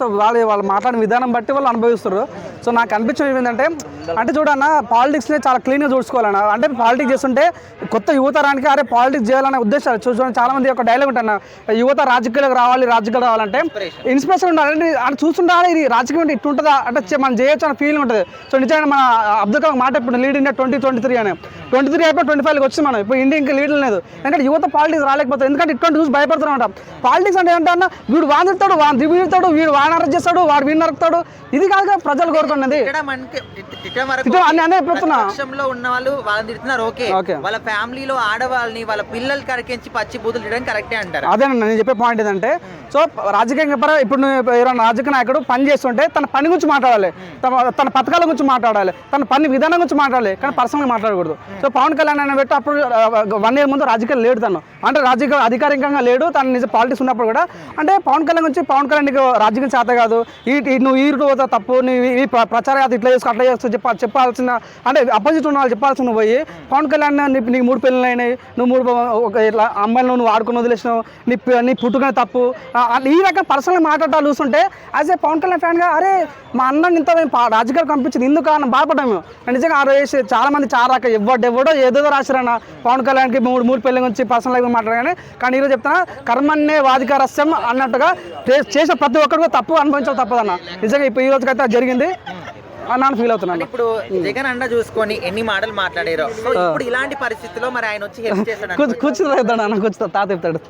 So వాళ్ళు వాళ్ళు మాట్లాడిన విధానం బట్టి వాళ్ళు అనుభవిస్తారు సో నాకు అనిపించడం ఏంటంటే అంటే చూడన్న పాలిటిక్స్ని చాలా క్లీన్గా చూసుకోవాలన్న. అంటే పాలిటిక్స్ చేస్తుంటే కొత్త యువతరానికి అరే పాలిటిక్స్ చేయాలనే ఉద్దేశాలు చూసుకోండి చాలా మంది ఒక డైలాగ్ ఉంటాను యువత రాజకీయాలకు రావాలి రాజకీయాలు రావాలంటే ఇన్స్పిరేషన్ ఉండాలి. అంటే అంటే చూస్తుంటారా ఇది? రాజకీయం అంటే ఇట్టుంటుందా? అంటే మనం చేయొచ్చు అనే ఫీలింగ్ ఉంటుంది. సో నిజంగా మన అబ్దుల్ కలాం మాట ఇప్పుడు lead India twenty twenty three అని. ట్వంటీ త్రీ అయిపోయి ట్వంటీ ఫైవ్కి వచ్చి మనం. ఇప్పుడు ఇండియా ఇంకా లీడ్ లేదు. ఎందుకంటే యువత పాలిటిక్స్ రాలేకపోతుంది ఎందుకంటే ఇటువంటి చూసి భయపడుతున్నాం అంట పాలిటిక్స్ అంటే ఏంటన్నా వీడు వాన్ తిడతాడు వాన్ దిగుతాడు వీడు వాన్ అరెస్ట్ చేస్తాడు వాడు వీడిని నరుకుతాడు. ఇది కాదుగా ప్రజలు కోరుకున్నది. తిట్టడం వరకు అన్ని చెప్తున్నా. ప్రతిపక్షంలో ఉన్న వాళ్ళు వాళ్ళని తిడుతున్నారు ఓకే. వాళ్ళ ఫ్యామిలీలో ఆడవాళ్ళని వాళ్ళ పిల్లలు కరికించి పచ్చి బూతులు తిట్టడం కరెక్టే అంటారు. అదేనండి నేను చెప్పే పాయింట్ ఏంటంటే సో రాజకీయ పరంగా ఇప్పుడు ఎవరైనా రాజకీయ నాయకుడు పని చేస్తుంటే తన పని గురించి మాట్లాడాలి. తన తన పథకాల గురించి మాట్లాడాలి. తన పని విధానం గురించి మాట్లాడాలి. కానీ పర్సనల్గా మాట్లాడకూడదు. సో పవన్ కళ్యాణ్ అని పెట్టి అప్పుడు వన్ ఇయర్ ముందు రాజకీయాలు లేడు తను. అంటే రాజకీయ అధికారికంగా లేడు తన నిజ పాలిటిక్స్ ఉన్నప్పుడు కూడా. అంటే పవన్ కళ్యాణ్ గురించి పవన్ కళ్యాణ్ నీకు రాజకీయం చేత కాదు. ఈ ఈ నువ్వు ఈ రూట్ పోతా తప్పు నువ్వు ఈ ప్ర- ప్రచారం ఇట్లా చేసుకో అట్లా చేస్తూ చెప్ప చెప్పాల్సిన అంటే అపోజిట్ ఉన్న వాళ్ళు చెప్పాల్సిన నువ్వు పోయి పవన్ కళ్యాణ్ నీ నీకు మూడు పెళ్ళిళ్ళు అయినాయి నువ్వు మూడు ఒక ఇట్లా అమ్మాయిలను నువ్వు ఆడుకుని వదిలేసినావు నీ నీ పుట్టుకనే తప్పు. ఈ రకం పర్సనల్ మాట్లాడాలి చూస్తుంటే యాజ్ ఏ పవన్ కళ్యాణ్ ఫ్యాన్గా అరే మా అన్నని ఇంత మేము పా- రాజకీయాలు పంపించింది ఎందుకు అని బాధపడ్డాము. నిజంగా ఆ రోజు చాలా మంది చాలా రకాల ఎవడు ఏదేదో రాశారన్న పవన్ కళ్యాణ్కి మూడు మూడు పెళ్ళి గురించి పర్సనల్ లైఫ్ మాట్లాడగానే కానీ ఈరోజు చెప్తున్నా కర్మన్నే వాధికారస్యం అన్నట్టుగా చేసిన ప్రతి ఒక్కరు కూడా తప్పు అనుభవించాలి తప్పదన్న. నిజంగా ఇప్పుడు ఈ రోజుకైతే జరిగింది. అని ఫీల్ అవుతున్నాను ఇప్పుడు జగన్ అండ చూసుకొని ఎన్ని మాటలు మాట్లాడారో. ఇప్పుడు ఇలాంటి పరిస్థితుల్లో మరి ఆయన వచ్చి కూర్చుని అన్న తాత చెప్తాడు.